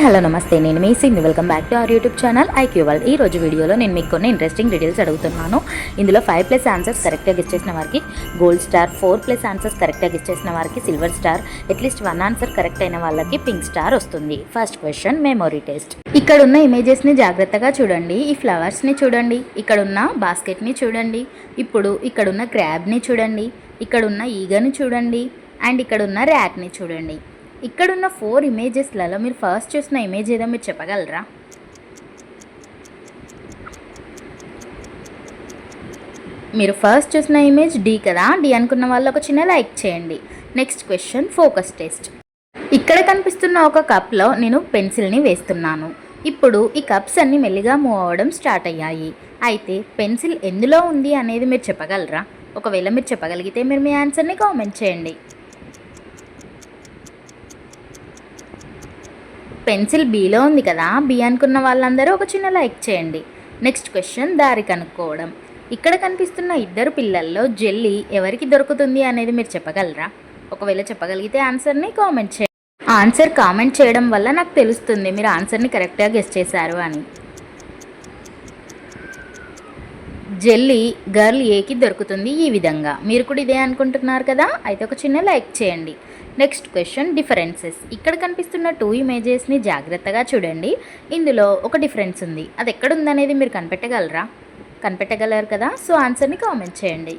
Hello నమస్తే. నేను మీ Singh welcome back to our YouTube channel IQ world ఈ రోజు వీడియోలో నేను మీకు కొన్ని ఇంట్రెస్టింగ్ డీటెయిల్స్ అడుగుతున్నాను. ఇందులో ఫైవ్ ప్లస్ ఆన్సర్స్ కరెక్ట్గా గెస్ చేసిన వారికి gold star four plus answers కరెక్ట్గా గెస్ చేసిన వారికి silver star at least one answer correct అయిన వాళ్ళకి పింక్ స్టార్ వస్తుంది. ఫస్ట్ క్వశ్చన్ మెమొరీ టెస్ట్ ఇక్కడ ఉన్న ఇమేజెస్ని జాగ్రత్తగా చూడండి. ఈ ఫ్లవర్స్ని చూడండి. ఇక్కడ ఉన్న బాస్కెట్ని చూడండి. ఇప్పుడు ఇక్కడున్న క్రాబ్ని చూడండి. ఇక్కడున్న ఈగని చూడండి. అండ్ ఇక్కడ ఉన్న ర్యాక్ని చూడండి. ఇక్కడున్న ఫోర్ ఇమేజెస్లలో మీరు ఫస్ట్ చూసిన ఇమేజ్ ఏదో మీరు చెప్పగలరా? మీరు ఫస్ట్ చూసిన ఇమేజ్ డి కదా? డి అనుకున్న వాళ్ళు ఒక చిన్న లైక్ చేయండి. Next question focus test. ఇక్కడ కనిపిస్తున్న ఒక కప్లో నేను పెన్సిల్ని వేస్తున్నాను. ఇప్పుడు ఈ కప్స్ అన్ని మెల్లిగా మూవ్ అవ్వడం స్టార్ట్ అయ్యాయి. అయితే పెన్సిల్ ఎందులో ఉంది అనేది మీరు చెప్పగలరా? ఒకవేళ మీరు చెప్పగలిగితే మీరు మీ ఆన్సర్ని కామెంట్ చేయండి. పెన్సిల్ బీలో ఉంది కదా బీ అనుకున్న వాళ్ళందరూ ఒక చిన్న లైక్ చేయండి. నెక్స్ట్ క్వశ్చన్ దారి కనుక్కోవడం. ఇక్కడ కనిపిస్తున్న ఇద్దరు పిల్లల్లో జెల్లీ ఎవరికి దొరుకుతుంది అనేది మీరు చెప్పగలరా? ఒకవేళ చెప్పగలిగితే ఆన్సర్ని కామెంట్ చేయండి. ఆన్సర్ కామెంట్ చేయడం వల్ల నాకు తెలుస్తుంది మీరు ఆన్సర్ని కరెక్ట్గా గెస్ట్ చేశారు అని. జెల్లీ గర్ల్ ఏకి దొరుకుతుంది ఈ విధంగా. మీరు కూడా ఇదే అనుకుంటున్నారు కదా? అయితే ఒక చిన్న లైక్ చేయండి. Next question differences. ఇక్కడ కనిపిస్తున్న టూ ఇమేజెస్ని జాగ్రత్తగా చూడండి. ఇందులో ఒక డిఫరెన్స్ ఉంది. అది ఎక్కడ ఉందనేది మీరు కనిపెట్టగలరా? కనిపెట్టగలరు కదా? సో ఆన్సర్ని కామెంట్ చేయండి.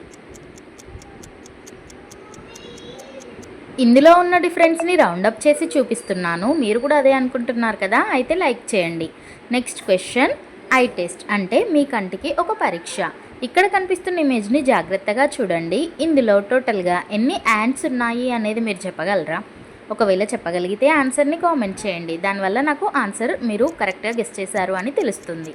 ఇందులో ఉన్న డిఫరెన్స్ని రౌండప్ చేసి చూపిస్తున్నాను. మీరు కూడా అదే అనుకుంటున్నారు కదా? అయితే లైక్ చేయండి. నెక్స్ట్ క్వశ్చన్ ఐ టెస్ట్ అంటే మీ కంటికి ఒక పరీక్ష. ఇక్కడ కనిపిస్తున్న ఇమేజ్ని జాగ్రత్తగా చూడండి. ఇందులో టోటల్గా ఎన్ని యాండ్స్ ఉన్నాయి అనేది మీరు చెప్పగలరా? ఒకవేళ చెప్పగలిగితే ఆన్సర్ని కామెంట్ చేయండి. దానివల్ల నాకు ఆన్సర్ మీరు కరెక్ట్గా గెస్ట్ చేశారు అని తెలుస్తుంది.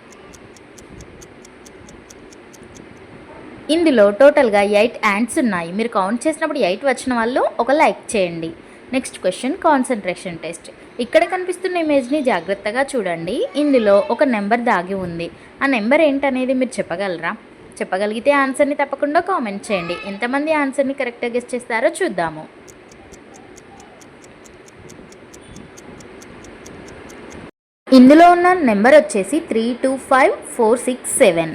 ఇందులో టోటల్గా ఎయిట్ యాండ్స్ ఉన్నాయి. మీరు కౌంట్ చేసినప్పుడు ఎయిట్ వచ్చిన వాళ్ళు ఒక లైక్ చేయండి. నెక్స్ట్ క్వశ్చన్ కాన్సన్ట్రేషన్ టెస్ట్ ఇక్కడ కనిపిస్తున్న ఇమేజ్ని జాగ్రత్తగా చూడండి. ఇందులో ఒక నెంబర్ దాగి ఉంది. ఆ నెంబర్ ఏంటనేది మీరు చెప్పగలరా? చెప్పగలిగితే ఆన్సర్ని తప్పకుండా కామెంట్ చేయండి. ఎంతమంది ఆన్సర్ని కరెక్ట్గా గెస్ట్ చేస్తారో చూద్దాము. ఇందులో ఉన్న నెంబర్ వచ్చేసి three two five four six seven